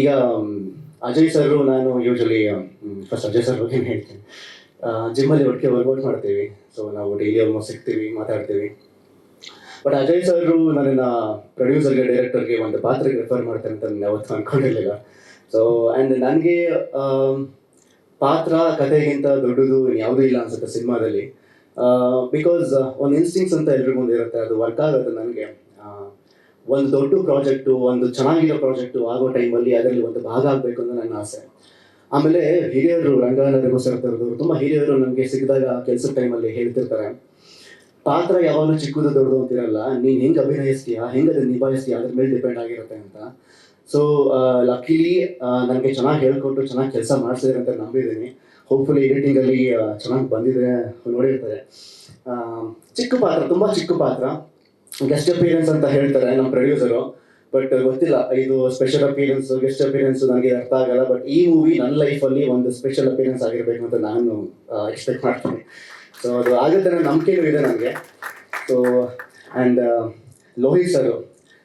ಈಗ ಅಜಯ್ ಸರ್ ನಾನು usually first Ajay sir ಬಗ್ಗೆ ಹೇಳ್ತೀನಿ. ಜಿಮ್ಮಲ್ಲಿ ಒಟ್ಟಿಗೆ ವರ್ಕೌಟ್ ಮಾಡ್ತೀವಿ. ಸೊ ನಾವು ಡೈಲಿ ಆಲ್ಮೋಸ್ಟ್ ಸಿಗ್ತೀವಿ, ಮಾತಾಡ್ತೀವಿ. ಬಟ್ ಅಜಯ್ ಸರ್ ನನ್ನನ್ನ ಪ್ರೊಡ್ಯೂಸರ್ಗೆ ಡೈರೆಕ್ಟರ್ಗೆ ಒಂದು ಪಾತ್ರಕ್ಕೆ ರೆಫರ್ ಮಾಡ್ತಾರೆ ಅಂತ ನಾನು ಯಾವತ್ತೂ ಅನ್ಕೊಂಡಿರ್ಲಿಲ್ಲ. ಸೊ ಆ್ಯಂಡ್ ನನಗೆ ಪಾತ್ರ, ಕಥೆಗಿಂತ ದೊಡ್ಡದು ಯಾವುದೂ ಇಲ್ಲ ಅನ್ಸುತ್ತೆ ಸಿನಿಮಾದಲ್ಲಿ. ಬಿಕಾಸ್ ಒಂದು ಇನ್ಸ್ಟಿಂಗ್ಸ್ ಅಂತ ಎಲ್ರಿಗೂ ಒಂದು ಇರುತ್ತೆ ಅದು ವರ್ಕ್ ಆಗುತ್ತೆ ನನಗೆ. ಒಂದು ದೊಡ್ಡ ಪ್ರಾಜೆಕ್ಟು ಒಂದು ಚೆನ್ನಾಗಿರೋ ಪ್ರಾಜೆಕ್ಟು ಆಗೋ ಟೈಮಲ್ಲಿ ಅದರಲ್ಲಿ ಒಂದು ಭಾಗ ಆಗಬೇಕು ಅಂತ ನನ್ನ ಆಸೆ. ಆಮೇಲೆ ಹಿರಿಯರು ರಂಗನಾಥರಿಗೂ ಸರ್ಕಾರದವರು ತುಂಬ ಹಿರಿಯರು ನನಗೆ ಸಿಕ್ಕಿದಾಗ ಕೆಲಸದ ಟೈಮಲ್ಲಿ ಹೇಳ್ತಿರ್ತಾರೆ. ಪಾತ್ರ ಯಾವಾಗಲೂ ಚಿಕ್ಕದು, ದೊಡ್ಡದು ಅಂತಿರಲ್ಲ, ನೀನು ಹೆಂಗೆ ಅಭಿನಯಿಸ್ತೀಯಾ, ಹೆಂಗೆ ಅದನ್ನು ನಿಭಾಯಿಸ್ತೀಯಾ, ಅದ್ರ ಮೇಲೆ ಡಿಪೆಂಡ್ ಆಗಿರುತ್ತೆ ಅಂತ. ಸೊ ಲಕ್ಕಿಲಿ ನನಗೆ ಚೆನ್ನಾಗಿ ಹೇಳ್ಕೊಟ್ಟು, ಚೆನ್ನಾಗಿ ಕೆಲಸ ಮಾಡಿಸಿದ್ರೆ ಅಂತ ನಂಬಿದ್ದೀನಿ ಹೋಪ್ಫುಲಿ ಎಡಿಟಿಂಗಲ್ಲಿ ಚೆನ್ನಾಗಿ ಬಂದಿದೆ ನೋಡಿರ್ತಾರೆ. ಚಿಕ್ಕ ಪಾತ್ರ, ತುಂಬ ಚಿಕ್ಕ ಪಾತ್ರ. ಗೆಸ್ಟ್ ಅಪಿಯರೆನ್ಸ್ ಅಂತ ಹೇಳ್ತಾರೆ ನಮ್ಮ ಪ್ರೊಡ್ಯೂಸರು ಬಟ್ ಗೊತ್ತಿಲ್ಲ, ಇದು ಸ್ಪೆಷಲ್ ಅಪಿಯರೆನ್ಸ್ ಗೆಸ್ಟ್ ಅಪಿಯರೆನ್ಸ್ ನನಗೆ ಅರ್ಥ ಆಗಲ್ಲ. ಬಟ್ ಈ ಮೂವಿ ನನ್ನ ಲೈಫಲ್ಲಿ ಒಂದು ಸ್ಪೆಷಲ್ ಅಪಿಯರೆನ್ಸ್ ಆಗಿರಬೇಕು ಅಂತ ನಾನು ಎಕ್ಸ್ಪೆಕ್ಟ್ ಮಾಡ್ತೀನಿ. ಸೊ ಅದು ಆಗುತ್ತೆ ಅನ್ನೋ ನಂಬಿಕೆನೂ ಇದೆ ನನಗೆ. So and Lohith sir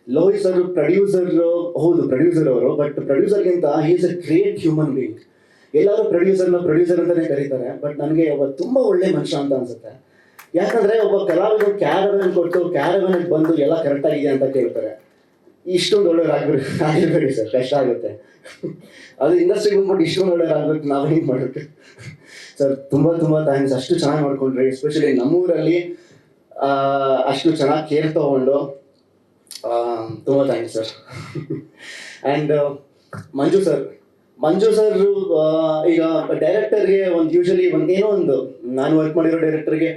Lohith sir producer ಹೌದು ಪ್ರೊಡ್ಯೂಸರ್ ಅವರು. But ಪ್ರೊಡ್ಯೂಸರ್ಗಿಂತ is a great human being ಎಲ್ಲರೂ ಪ್ರೊಡ್ಯೂಸರ್ನ ಪ್ರೊಡ್ಯೂಸರ್ ಅಂತಲೇ ಕರೀತಾರೆ. ಬಟ್ ನನಗೆ ತುಂಬ ಒಳ್ಳೆ ಮನುಷ್ಯ ಅಂತ ಅನ್ಸುತ್ತೆ. ಯಾಕಂದ್ರೆ ಒಬ್ಬ ಕಲಾವಿದರು ಕ್ಯಾರವನ್ ಕೊಟ್ಟು ಕ್ಯಾರವನ್ ಬಂದು ಎಲ್ಲ ಕರೆಕ್ಟ್ ಆಗಿದೆ ಅಂತ ಕೇಳ್ತಾರೆ. ಇಷ್ಟೊಂದು ಒಳ್ಳೆ ಆಗಿರ್ಬೇಡಿ ಸರ್, ಕಷ್ಟ ಆಗುತ್ತೆ. ಅದು ಇಂಡಸ್ಟ್ರಿಗೆ ಬಂದ್ಬಿಟ್ಟು ಇಷ್ಟೊಂದು ಒಳ್ಳೆಯವ್ರಾಗ್ಬೇಕು ನಾವು ಹೆಂಗೆ ಸರ್, ತುಂಬ ತುಂಬ ಥ್ಯಾಂಕ್ಸ್ ಅಷ್ಟು ಚೆನ್ನಾಗಿ ಮಾಡ್ಕೊಂಡ್ರಿ ಎಸ್ಪೆಷಲಿ ನಮ್ಮೂರಲ್ಲಿ ಅಷ್ಟು ಚೆನ್ನಾಗಿ ಕೇರ್ ತಗೊಂಡು. ತುಂಬ thanks sir. And Manju sir Manju sir ಈಗ ಡೈರೆಕ್ಟರ್ಗೆ ಒಂದು ಯೂಶಲಿ ಒಂದು ಏನೋ ಒಂದು, ನಾನು ವರ್ಕ್ ಮಾಡಿರೋ ಡೈರೆಕ್ಟರ್ಗೆ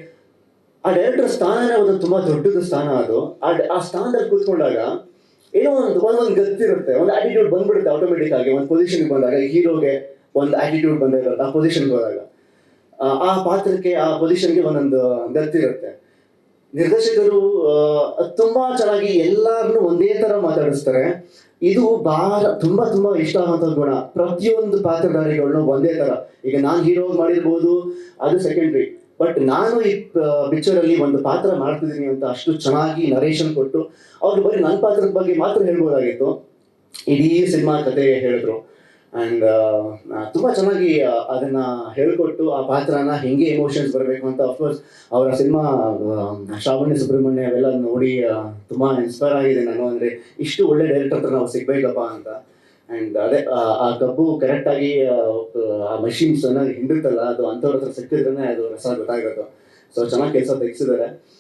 ಆ ಡೈರೆಕ್ಟರ್ ಸ್ಥಾನ ಒಂದು ತುಂಬಾ ದೊಡ್ಡದು ಸ್ಥಾನ ಅದು. ಆ ಸ್ಥಾನದಲ್ಲಿ ಕೂತ್ಕೊಂಡಾಗ ಏನೋ ಒಂದು ಒಂದೊಂದು ಗತ್ತಿರುತ್ತೆ ಒಂದು ಆಟಿಟ್ಯೂಡ್ ಬಂದ್ಬಿಡುತ್ತೆ ಆಟೋಮೆಟಿಕ್ ಆಗಿ. ಒಂದು ಪೊಸಿಷನ್ ಬಂದಾಗ ಹೀರೋಗೆ ಒಂದು ಆಟಿಟ್ಯೂಡ್ ಬಂದಾಗ ಆ ಪೊಸಿಷನ್ ಬಂದಾಗ ಆ, ಪಾತ್ರಕ್ಕೆ ಆ ಪೊಸಿಷನ್ಗೆ ಒಂದೊಂದು ಗತ್ತಿರುತ್ತೆ ನಿರ್ದೇಶಕರು ತುಂಬಾ ಚೆನ್ನಾಗಿ ಎಲ್ಲಾರನ್ನು ಒಂದೇ ತರ ಮಾತಾಡಿಸ್ತಾರೆ. ಇದು ಬಹಳ ತುಂಬಾ ತುಂಬಾ ಇಷ್ಟ ಆಗುವಂತ ಗುಣ. ಪ್ರತಿಯೊಂದು ಪಾತ್ರಧಾರಿಗಳನ್ನು ಒಂದೇ ತರ. ಈಗ ನಾನು ಹೀರೋ ಮಾಡಿರ್ಬೋದು ಅದು ಸೆಕೆಂಡ್ರಿ ಬಟ್ ನಾನು ಈ ಪಿಕ್ಚರ್ ಅಲ್ಲಿ ಒಂದು ಪಾತ್ರ ಮಾಡ್ತಿದ್ದೀನಿ ಅಂತ ಅಷ್ಟು ಚೆನ್ನಾಗಿ ನರೇಶನ್ ಕೊಟ್ಟು ಅವ್ರು ಬರೀ ನನ್ನ ಪಾತ್ರದ ಬಗ್ಗೆ ಮಾತ್ರ ಹೇಳ್ಬೋದಾಗಿತ್ತು. ಇಡೀ ಸಿನಿಮಾ ಕತೆ ಹೇಳಿದ್ರು. ಅಂಡ್ ತುಂಬಾ ಚೆನ್ನಾಗಿ ಅದನ್ನ ಹೇಳ್ಕೊಟ್ಟು ಆ ಪಾತ್ರನ ಹೆಂಗೆ ಎಮೋಷನ್ಸ್ ಬರಬೇಕು ಅಂತ ಅಫ್ಕೋರ್ಸ್ ಅವರ ಸಿನಿಮಾ ಶ್ರಾವಣ್ಯ ಸುಬ್ರಹ್ಮಣ್ಯ ಅವೆಲ್ಲ ನೋಡಿ ತುಂಬಾ ಇನ್ಸ್ಪೈರ್ ಆಗಿದೆ ನಾನು. ಅಂದ್ರೆ ಇಷ್ಟು ಒಳ್ಳೆ ಡೈರೆಕ್ಟರ್ ಹತ್ರ ನಾವು ಸಿಗ್ಬೇಕಪ್ಪ ಅಂತ. ಅಂಡ್ ಅದೇ ಆ, ಕಬ್ಬು ಕರೆಕ್ಟ್ ಆಗಿ ಆ, ಮಷಿನ್ಸ್ ಮಷಿನ್ಸ್ ಹಿಂಡಿರ್ತಲ್ಲ ಅದು ಅಂಥವ್ರ ಹತ್ರ ಸಿಕ್ಕಿದ್ರೆ ಅದು ರಸ ಗೊತ್ತಾಗುತ್ತೆ ಸೊ ಚೆನ್ನಾಗಿ ಕೆಲಸ ತೆಗ್ಸಿದ್ದಾರೆ.